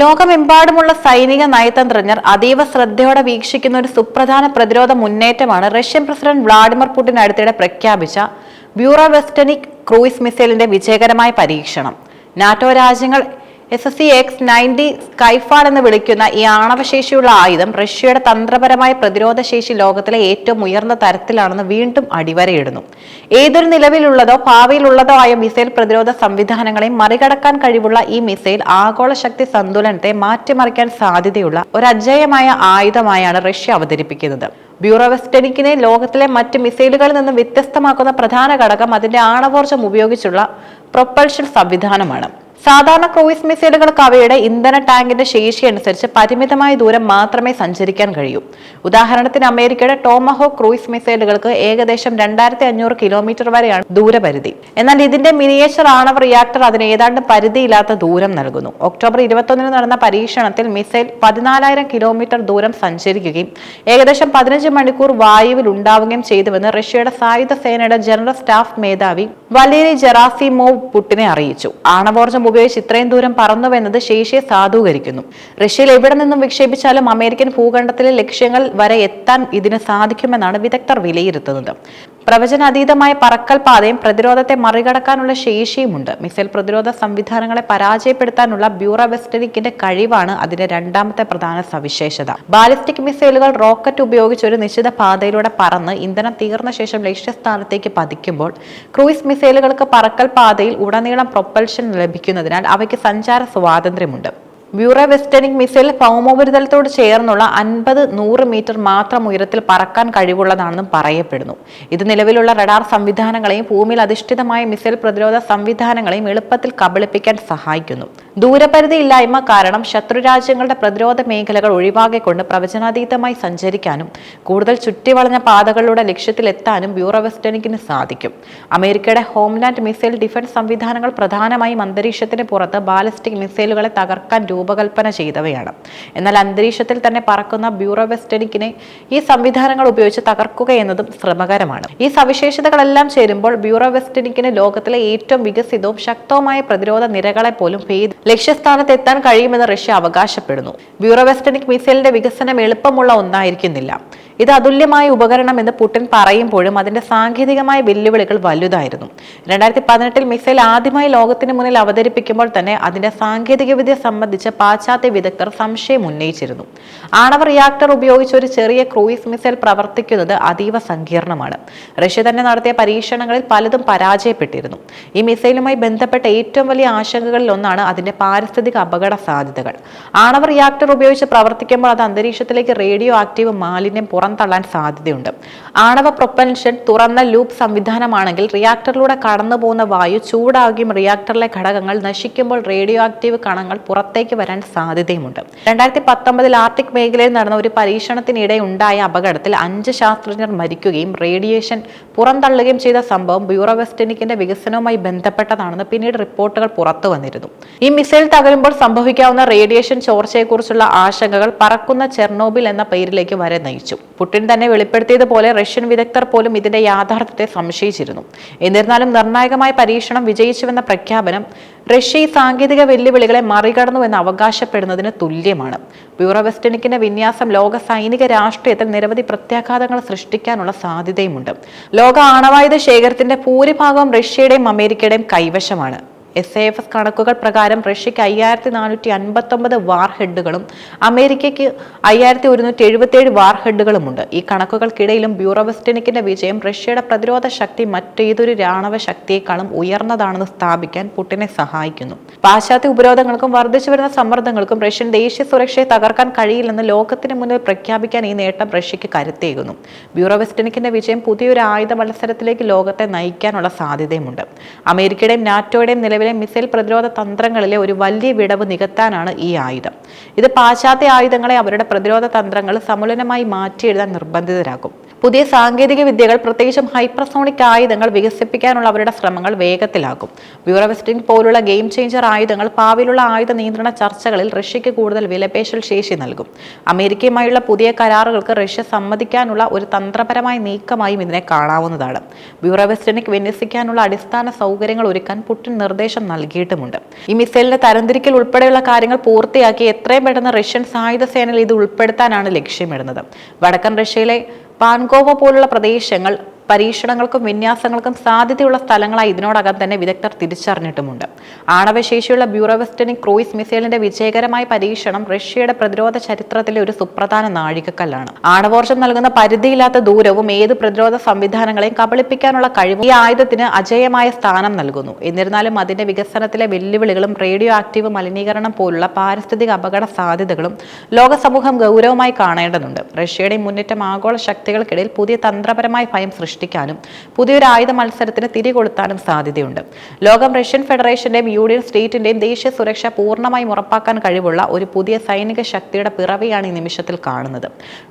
ലോകമെമ്പാടുമുള്ള സൈനിക നയതന്ത്രജ്ഞർ അതീവ ശ്രദ്ധയോടെ വീക്ഷിക്കുന്ന ഒരു സുപ്രധാന പ്രതിരോധ മുന്നേറ്റമാണ് റഷ്യൻ പ്രസിഡന്റ് വ്ളാഡിമിർ പുടിൻ അടുത്തിടെ പ്രഖ്യാപിച്ച ബ്യൂറോ വെസ്റ്റനിക് ക്രൂയിസ് മിസൈലിന്റെ വിജയകരമായ പരീക്ഷണം. നാറ്റോ രാജ്യങ്ങൾ S S C X ninety Skyfall എന്ന് വിളിക്കുന്ന ഈ ആണവശേഷിയുള്ള ആയുധം റഷ്യയുടെ തന്ത്രപരമായ പ്രതിരോധ ശേഷി ലോകത്തിലെ ഏറ്റവും ഉയർന്ന തരത്തിലാണെന്ന് വീണ്ടും അടിവരയിടുന്നു. ഏതൊരു നിലവിലുള്ളതോ ഭാവിയിലുള്ളതോ ആയ മിസൈൽ പ്രതിരോധ സംവിധാനങ്ങളെ മറികടക്കാൻ കഴിവുള്ള ഈ മിസൈൽ ആഗോള ശക്തി സന്തുലനത്തെ മാറ്റിമറിക്കാൻ സാധ്യതയുള്ള ഒരു അജയമായ ആയുധമായാണ് റഷ്യ അവതരിപ്പിക്കുന്നത്. ബ്യൂറോവെസ്റ്റനിക്കിനെ ലോകത്തിലെ മറ്റ് മിസൈലുകളിൽ നിന്ന് വ്യത്യസ്തമാക്കുന്ന പ്രധാന ഘടകം അതിന്റെ ആണവോർജം ഉപയോഗിച്ചുള്ള പ്രൊപ്പൽഷൻ സംവിധാനമാണ്. സാധാരണ ക്രൂയിസ് മിസൈലുകൾക്ക് അവയുടെ ഇന്ധന ടാങ്കിന്റെ ശേഷി അനുസരിച്ച് പരിമിതമായ ദൂരം മാത്രമേ സഞ്ചരിക്കാൻ കഴിയൂ. ഉദാഹരണത്തിന് അമേരിക്കയുടെ ടോമഹോ ക്രൂയിസ് മിസൈലുകൾക്ക് ഏകദേശം രണ്ടായിരത്തി അഞ്ഞൂറ് കിലോമീറ്റർ വരെയാണ് ദൂരപരിധി. എന്നാൽ ഇതിന്റെ മിനിയേച്ചർ ആണവ റിയാക്ടർ അതിന് ഏതാണ്ട് പരിധിയില്ലാത്ത ദൂരം നൽകുന്നു. ഒക്ടോബർ ഇരുപത്തൊന്നിന് നടന്ന പരീക്ഷണത്തിൽ മിസൈൽ പതിനാലായിരം കിലോമീറ്റർ ദൂരം സഞ്ചരിക്കുകയും ഏകദേശം പതിനഞ്ച് മണിക്കൂർ വായുവിൽ ഉണ്ടാവുകയും ചെയ്തുവെന്ന് റഷ്യയുടെ സായുധ സേനയുടെ ജനറൽ സ്റ്റാഫ് മേധാവി വലേരി ജെറാസിമോവ് പുട്ടിനെ അറിയിച്ചു. ആണവോർജം ഉപയോഗിച്ച് ഇത്രയും ദൂരം പറന്നുവെന്നത് ശേഷിയെ സാധൂകരിക്കുന്നു. റഷ്യയിൽ എവിടെ നിന്നും വിക്ഷേപിച്ചാലും അമേരിക്കൻ ഭൂഖണ്ഡത്തിലെ ലക്ഷ്യങ്ങൾ വരെ എത്താൻ ഇതിന് സാധിക്കുമെന്നാണ് വിദഗ്ധർ വിലയിരുത്തുന്നത്. പ്രവചനാതീതമായ പറക്കൽ പാതയും പ്രതിരോധത്തെ മറികടക്കാനുള്ള ശേഷിയുമുണ്ട്. മിസൈൽ പ്രതിരോധ സംവിധാനങ്ങളെ പരാജയപ്പെടുത്താനുള്ള ബ്യൂറോ വെസ്റ്റനിക്കിന്റെ കഴിവാണ് അതിന്റെ രണ്ടാമത്തെ പ്രധാന സവിശേഷത. ബാലിസ്റ്റിക് മിസൈലുകൾ റോക്കറ്റ് ഉപയോഗിച്ച് ഒരു നിശ്ചിത പാതയിലൂടെ പറന്ന് ഇന്ധനം തീർന്ന ശേഷം ലക്ഷ്യസ്ഥാനത്തേക്ക് പതിക്കുമ്പോൾ ക്രൂയിസ് മിസൈലുകൾക്ക് പറക്കൽ പാതയിൽ ഉടനീളം പ്രൊപ്പൽഷൻ ലഭിക്കുന്നതിനാൽ അവയ്ക്ക് സഞ്ചാര സ്വാതന്ത്ര്യമുണ്ട്. ബ്യൂറോ വെസ്റ്റേണിക് മിസൈൽ ഭൗമോപരിതലത്തോട് ചേർന്നുള്ള അൻപത് നൂറ് മീറ്റർ മാത്രം ഉയരത്തിൽ പറക്കാൻ കഴിവുള്ളതാണെന്നും പറയപ്പെടുന്നു. ഇത് നിലവിലുള്ള റഡാർ സംവിധാനങ്ങളെയും ഭൂമിയിൽ അധിഷ്ഠിതമായ മിസൈൽ പ്രതിരോധ സംവിധാനങ്ങളെയും എളുപ്പത്തിൽ കബളിപ്പിക്കാൻ സഹായിക്കുന്നു. ദൂരപരിധി ഇല്ലായ്മ കാരണം ശത്രുരാജ്യങ്ങളുടെ പ്രതിരോധ മേഖലകൾ ഒഴിവാക്കിക്കൊണ്ട് പ്രവചനാതീതമായി സഞ്ചരിക്കാനും കൂടുതൽ ചുറ്റിവളഞ്ഞ പാതകളിലൂടെ ലക്ഷ്യത്തിലെത്താനും ബ്യൂറോ വെസ്റ്റേണിക്കിന് സാധിക്കും. അമേരിക്കയുടെ ഹോംലാൻഡ് മിസൈൽ ഡിഫൻസ് സംവിധാനങ്ങൾ പ്രധാനമായും അന്തരീക്ഷത്തിന് പുറത്ത് ബാലിസ്റ്റിക് മിസൈലുകളെ തകർക്കാൻ രൂപകൽപ്പന ചെയ്തവയാണ്. എന്നാൽ അന്തരീക്ഷത്തിൽ തന്നെ പറക്കുന്ന ബ്യൂറോ വെസ്റ്റനിക്കിനെ ഈ സംവിധാനങ്ങൾ ഉപയോഗിച്ച് തകർക്കുക എന്നതും ശ്രമകരമാണ്. ഈ സവിശേഷതകളെല്ലാം ചേരുമ്പോൾ ബ്യൂറോ വെസ്റ്റനിക്കിന് ലോകത്തിലെ ഏറ്റവും വികസിതവും ശക്തവുമായ പ്രതിരോധ നിരകളെ പോലും ഭേദ ലക്ഷ്യസ്ഥാനത്ത് എത്താൻ കഴിയുമെന്ന് റഷ്യ അവകാശപ്പെടുന്നു. ബ്യൂറോ വെസ്റ്റനിക് മിസൈലിന്റെ വികസനം എളുപ്പമുള്ള ഒന്നായിരിക്കുന്നില്ല. ഇത് അതുല്യമായ ഉപകരണം എന്ന് പുട്ടിൻ പറയുമ്പോഴും അതിന്റെ സാങ്കേതികമായ വെല്ലുവിളികൾ വലുതായിരുന്നു. രണ്ടായിരത്തി പതിനെട്ടിൽ മിസൈൽ ആദ്യമായി ലോകത്തിന് മുന്നിൽ അവതരിപ്പിക്കുമ്പോൾ തന്നെ അതിന്റെ സാങ്കേതികവിദ്യ സംബന്ധിച്ച് പാശ്ചാത്യ വിദഗ്ധർ സംശയം ഉന്നയിച്ചിരുന്നു. ആണവ റിയാക്ടർ ഉപയോഗിച്ച് ഒരു ചെറിയ ക്രൂയിസ് മിസൈൽ പ്രവർത്തിക്കുന്നത് അതീവ സങ്കീർണമാണ്. റഷ്യ തന്നെ നടത്തിയ പരീക്ഷണങ്ങളിൽ പലതും പരാജയപ്പെട്ടിരുന്നു. ഈ മിസൈലുമായി ബന്ധപ്പെട്ട ഏറ്റവും വലിയ ആശങ്കകളിൽ ഒന്നാണ് അതിന്റെ പാരിസ്ഥിതിക അപകട സാധ്യതകൾ. ആണവ റിയാക്ടർ ഉപയോഗിച്ച് പ്രവർത്തിക്കുമ്പോൾ അത് അന്തരീക്ഷത്തിലേക്ക് റേഡിയോ ആക്റ്റീവ് മാലിന്യം പുറന്തള്ളാൻ സാധ്യതയുണ്ട്. ആണവ പ്രൊപ്പൻഷൻ തുറന്ന ലൂപ്പ് സംവിധാനമാണെങ്കിൽ റിയാക്ടറിലൂടെ കടന്നുപോകുന്ന വായു ചൂടാകുകയും റിയാക്ടറിലെ ഘടകങ്ങൾ നശിക്കുമ്പോൾ റേഡിയോ ആക്റ്റീവ് കണങ്ങൾ പുറത്തേക്ക് വരാൻ സാധ്യതയുമുണ്ട്. രണ്ടായിരത്തി പത്തൊമ്പതിൽ ആർട്ടിക് മേഖലയിൽ നടന്ന ഒരു പരീക്ഷണത്തിനിടെ ഉണ്ടായ അപകടത്തിൽ അഞ്ച് ശാസ്ത്രജ്ഞർ മരിക്കുകയും റേഡിയേഷൻ പുറന്തള്ളുകയും ചെയ്ത സംഭവം ബ്യൂറോ വെസ്റ്റനിക്കിന്റെ വികസനവുമായി ബന്ധപ്പെട്ടതാണെന്ന് പിന്നീട് റിപ്പോർട്ടുകൾ പുറത്തു വന്നിരുന്നു. ഈ മിസൈൽ തകരുമ്പോൾ സംഭവിക്കാവുന്ന റേഡിയേഷൻ ചോർച്ചയെക്കുറിച്ചുള്ള ആശങ്കകൾ പറക്കുന്ന ചെർണോബിൽ എന്ന പേരിലേക്ക് വരെ നയിച്ചു. പുടിൻ തന്നെ വെളിപ്പെടുത്തിയതുപോലെ റഷ്യൻ വിദഗ്ധർ പോലും ഇതിന്റെ യാഥാർത്ഥ്യത്തെ സംശയിച്ചിരുന്നു. എന്നിരുന്നാലും നിർണായകമായ പരീക്ഷണം വിജയിച്ചുവെന്ന പ്രഖ്യാപനം റഷ്യ ഈ സാങ്കേതിക വെല്ലുവിളികളെ മറികടന്നു എന്ന് അവകാശപ്പെടുന്നതിന് തുല്യമാണ്. ബ്യൂറോ വെസ്റ്റനിക്കിന്റെ വിന്യാസം ലോക സൈനിക രാഷ്ട്രീയത്തിൽ നിരവധി പ്രത്യാഘാതങ്ങൾ സൃഷ്ടിക്കാനുള്ള സാധ്യതയുമുണ്ട്. ലോക ആണവായുധ ശേഖരത്തിന്റെ ഭൂരിഭാഗവും റഷ്യയുടെയും അമേരിക്കയുടെയും കൈവശമാണ്. എസ് എ എഫ് എസ് കണക്കുകൾ പ്രകാരം റഷ്യയ്ക്ക് അയ്യായിരത്തി നാനൂറ്റി അൻപത്തൊമ്പത് വാർ ഹെഡുകളും അമേരിക്കയ്ക്ക് അയ്യായിരത്തി ഒരുന്നൂറ്റി എഴുപത്തിയേഴ് വാർ ഈ കണക്കുകൾക്കിടയിലും ബ്യൂറോ വെസ്റ്റനിക്കിന്റെ വിജയം റഷ്യയുടെ പ്രതിരോധ ശക്തി മറ്റേതൊരു രാണവ ശക്തിയേക്കാളും ഉയർന്നതാണെന്ന് സ്ഥാപിക്കാൻ പുടിനെ സഹായിക്കുന്നു. പാശ്ചാത്യ ഉപരോധങ്ങൾക്കും വർദ്ധിച്ചു വരുന്ന സമ്മർദ്ദങ്ങൾക്കും റഷ്യൻ ദേശീയ സുരക്ഷയെ തകർക്കാൻ കഴിയില്ലെന്ന് ലോകത്തിന് മുന്നിൽ പ്രഖ്യാപിക്കാൻ ഈ നേട്ടം റഷ്യയ്ക്ക് കരുത്തേകുന്നു ബ്യൂറോ വെസ്റ്റനിക്കിന്റെ വിജയം പുതിയൊരു ആയുധ മത്സരത്തിലേക്ക് ലോകത്തെ നയിക്കാനുള്ള സാധ്യതയുമുണ്ട്. അമേരിക്കയുടെയും നാറ്റോയുടെയും നിലവിലെ മിസൈൽ പ്രതിരോധ തന്ത്രങ്ങളിലെ ഒരു വലിയ വിടവ് നികത്താനാണ് ഈ ആയുധം. ഇത് പാശ്ചാത്യ ആയുധങ്ങളെ അവരുടെ പ്രതിരോധ തന്ത്രങ്ങൾ സമുലനമായി മാറ്റിയെഴുതാൻ നിർബന്ധിതരാക്കും പുതിയ സാങ്കേതിക വിദ്യകൾ പ്രത്യേകിച്ചും ഹൈപ്രസോണിക് ആയുധങ്ങൾ വികസിപ്പിക്കാനുള്ള അവരുടെ ശ്രമങ്ങൾ വേഗത്തിലാക്കും ബ്യൂറോ വെസ്റ്റിംഗ് പോലുള്ള ഗെയിം ചേഞ്ചർ ആയുധങ്ങൾ ഭാവിയിലുള്ള ആയുധ നിയന്ത്രണ ചർച്ചകളിൽ റഷ്യയ്ക്ക് കൂടുതൽ വിലപേശൽ ശേഷി നൽകും. അമേരിക്കയുമായുള്ള പുതിയ കരാറുകൾക്ക് റഷ്യ സമ്മതിക്കാനുള്ള ഒരു തന്ത്രപരമായ നീക്കമായും ഇതിനെ കാണാവുന്നതാണ്. ബ്യൂറോ വെസ്റ്റനിക് വിന്യസിക്കാനുള്ള അടിസ്ഥാന സൗകര്യങ്ങൾ ഒരുക്കാൻ പുടിൻ നിർദ്ദേശം നൽകിയിട്ടുമുണ്ട്. ഈ മിസൈലിന്റെ തരംതിരിക്കൽ ഉൾപ്പെടെയുള്ള കാര്യങ്ങൾ പൂർത്തിയാക്കി എത്രയും പെട്ടെന്ന് റഷ്യൻ സായുധ സേനയിൽ ഇത് ഉൾപ്പെടുത്താനാണ് ലക്ഷ്യമിടുന്നത്. വടക്കൻ റഷ്യയിലെ പാൻകോവ പോലുള്ള പ്രദേശങ്ങൾ പരീക്ഷണങ്ങൾക്കും വിന്യാസങ്ങൾക്കും സാധ്യതയുള്ള സ്ഥലങ്ങളായി ഇതിനോടകം തന്നെ വിദഗ്ധർ തിരിച്ചറിഞ്ഞിട്ടുമുണ്ട്. ആണവശേഷിയുള്ള ബ്യൂറോവെസ്റ്റനിക് ക്രൂയിസ് മിസൈലിന്റെ വിജയകരമായ പരീക്ഷണം റഷ്യയുടെ പ്രതിരോധ ചരിത്രത്തിലെ ഒരു സുപ്രധാന നാഴികക്കല്ലാണ്. ആണവോർജം നൽകുന്ന പരിധിയില്ലാത്ത ദൂരവും ഏത് പ്രതിരോധ സംവിധാനങ്ങളെയും കബളിപ്പിക്കാനുള്ള കഴിവും ഈ ആയുധത്തിന് അജയമായ സ്ഥാനം നൽകുന്നു. എന്നിരുന്നാലും അതിന്റെ വികസനത്തിലെ വെല്ലുവിളികളും റേഡിയോ ആക്റ്റീവ് മലിനീകരണം പോലുള്ള പാരിസ്ഥിതിക അപകട സാധ്യതകളും ലോക സമൂഹം ഗൗരവമായി കാണേണ്ടതുണ്ട്. റഷ്യയുടെ മുന്നേറ്റം ആഗോള ശക്തികൾക്കിടയിൽ പുതിയ തന്ത്രപരമായ ഭയം സൃഷ്ടിക്കാനും പുതിയൊരു ആയുധ മത്സരത്തിന് തിരികൊളുത്താനും സാധ്യതയുണ്ട്. ലോകം റഷ്യൻ ഫെഡറേഷന്റെയും യൂണിയൻ സ്റ്റേറ്റിന്റെയും ദേശീയ സുരക്ഷ പൂർണമായും ഉറപ്പാക്കാൻ കഴിവുള്ള ഒരു പുതിയ സൈനിക ശക്തിയുടെ പിറവിയാണ് ഈ നിമിഷത്തിൽ കാണുന്നത്.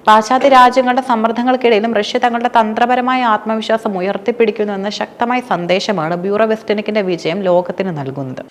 പാശ്ചാത്യ രാജ്യങ്ങളുടെ സമ്മർദ്ദങ്ങൾക്കിടയിലും റഷ്യ തങ്ങളുടെ തന്ത്രപരമായ ആത്മവിശ്വാസം ഉയർത്തിപ്പിടിക്കുന്നു എന്ന ശക്തമായ സന്ദേശമാണ് ബ്യൂറോ വെസ്റ്റനിക്കിന്റെ വിജയം ലോകത്തിന് നൽകുന്നത്.